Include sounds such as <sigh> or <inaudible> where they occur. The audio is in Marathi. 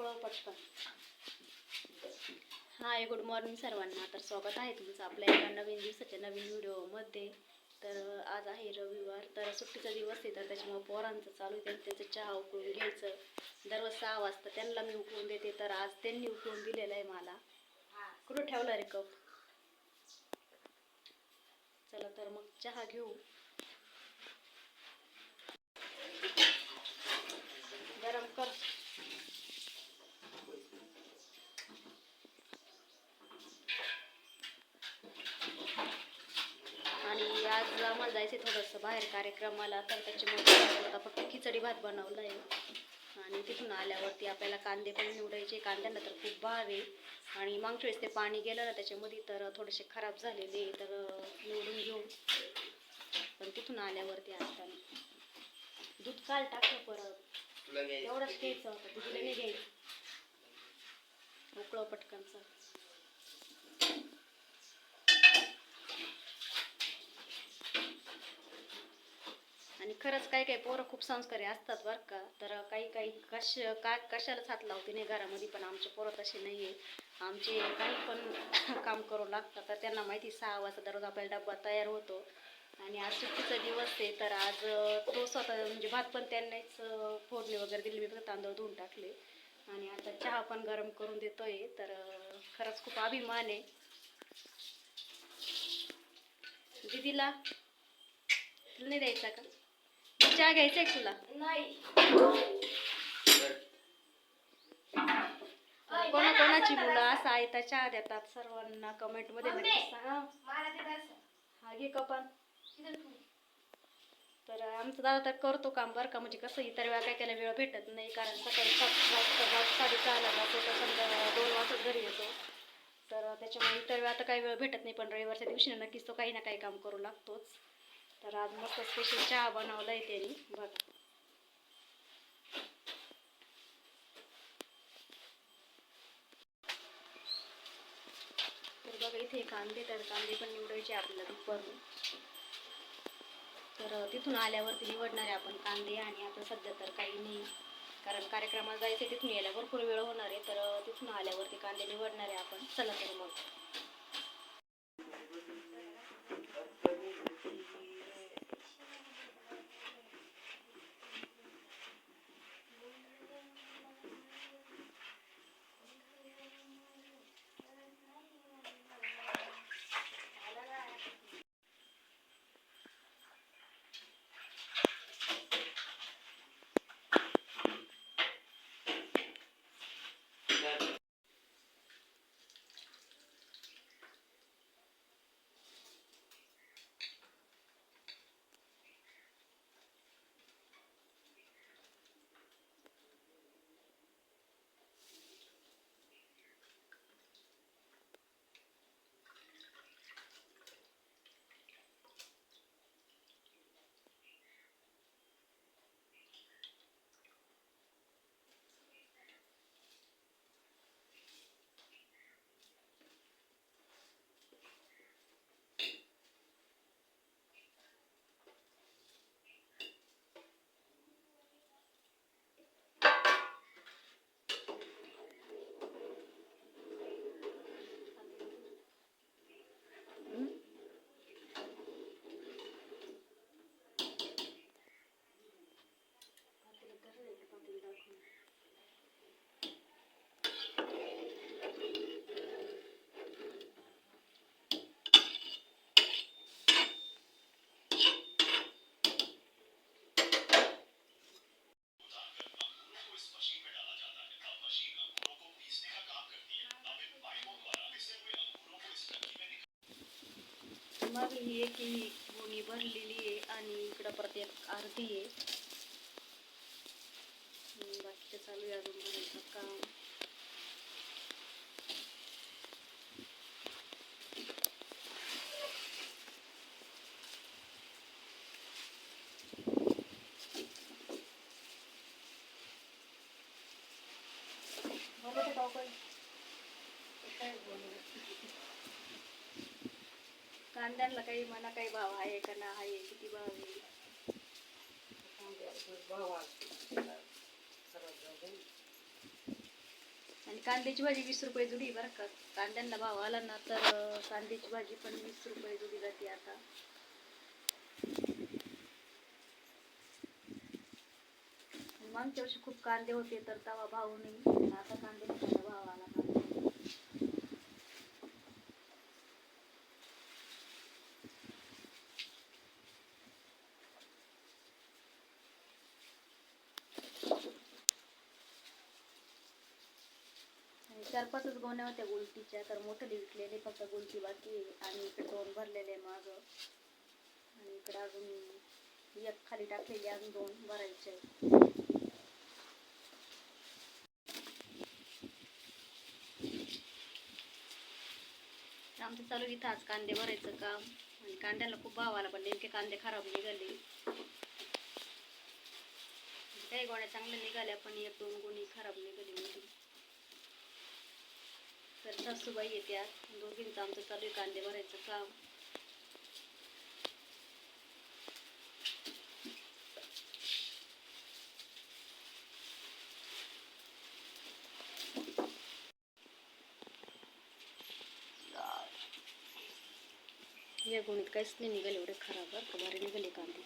उकळव पटकन. हाय गुड मॉर्निंग सर्वांना. तर स्वागत आहे तुमचं आपल्या एका नवीन दिवसाच्या नवीन व्हिडिओमध्ये. तर आज आहे रविवार. तर सुट्टीचा दिवस आहे तर त्याच्यामुळे पोरांचं चालू आहे त्यांचं त्यांचं चहा उकळून घ्यायचं. दररोज सहा वाजता त्यांना मी उकळून देते. तर आज त्यांनी उकळून दिलेलं आहे मला. कुठं ठेवला रे कप? चला तर मग चहा घेऊ. गरम कर. आज आम्हाला जायचं थोडंसं बाहेर कार्यक्रमाला तर त्याच्यामुळे आता फक्त खिचडी भात बनवला आहे आणि तिथून आल्यावरती आपल्याला कांदे पण निवडायचे. कांद्यांना तर खूप भाव आहे. आणि मागच्या वेळेस ते पाणी गेलं ना त्याच्यामध्ये तर थोडेसे खराब झालेले तर निवडून घेऊ. पण तिथून आल्यावरती असताना दूध काल टाकलं परत. एवढंच घ्यायचं होतं. दूध नाही घ्यायचं उकळव पटकनचं खरंच काही काही पोरं खूप संस्कारी असतात बरं का. तर काही काही कश का कशालाच हात लावते नाही घरामध्ये पण आमचे पोरं तसे नाही आहे आमचे काही पण <coughs> काम करू लागतात. तर त्यांना माहिती सहा वाजता दररोज आपल्याला डब्बा तयार होतो. आणि आज सुट्टीचा दिवस आहे तर आज तो स्वतः म्हणजे भात पण त्यांनाच फोडणी वगैरे दिली मी फक्त तांदूळ धुवून टाकले. आणि आता चहा पण गरम करून देतोय. तर खरंच खूप अभिमान आहे. दीदीला? नाही द्यायचा का? चहा घ्यायचा आहे तुला? नाही. कोणा कोणाची मुलं असा आयता चहा देतात सर्वांना. कमेंटमध्ये मम्मी. नक्की सांगा. हा घे कपान. तर आमचा दादा तर करतो काम बरं का म्हणजे कसं इतर वेळा काही त्याला वेळ भेटत नाही कारण सकाळी सात वाजता जात साडेसहाला जातो तर समजा दोन वाजता घरी येतो. तर त्याच्यामुळे इतर वेळा तर काही वेळ भेटत नाही पण रविवारच्या दिवशी नक्कीच तो काही ना काही काम करू लागतोच. तर आज मस्त स्पेशल चहा बनवला आहे त्यांनी. बघा. तर बघा इथे कांदे तर कांदे पण निवडायचे आपल्याला दुपारून. तर तिथून आल्यावरती निवडणारे आपण कांदे आणि आता सध्या तर काही नाही. कारण कार्यक्रमात जायचं तिथून यायला भरपूर वेळ होणार आहे. तर तिथून आल्यावरती कांदे निवडणारे आपण. चला तर मग. मग ही एक ही गोणी भरलेली आहे आणि इकडं परत एक अर्धी आहे बाकीचं चालू आहे अजून भरायचं काम Thank you. कांद्यांना काही म्हणा काही भाव आहे का ना आहे किती भाव आहे? भाव आणि कांद्याची भाजी वीस रुपये जुडी बरं का. कांद्यांना भाव आला ना तर कांद्याची भाजी पण वीस रुपये जुडी जाते आता. मागच्या वर्षी खूप कांदे होते तर तवा भाव नाही. आता कांद्याचा भाव आला कांद्याचा. आणि चार पाचच गोण्या होत्या गुलटीच्या तर मोठं विकलेले फक्त गुलटी बाकी आहे. आणि इकडे दोन भरलेले माग आणि इकडे अजून एक खाली टाकलेली अजून दोन भरायचे आहेत. तर आमचं चालू इथं आज कांदे भरायचं काम आणि कांद्याला खूप भाव आला पण नेमके कांदे खराब निघाले काही गोण्या चांगल्या निघाल्या पण एक दोन गोणी खराब निघाली तर सासूबाई येत्या दोघींचं आमचं चालू आहे कांदे भरायचं काम. या गुणीत काहीच नाही निघाले एवढे खराब बरं भारी निघाले कांदे.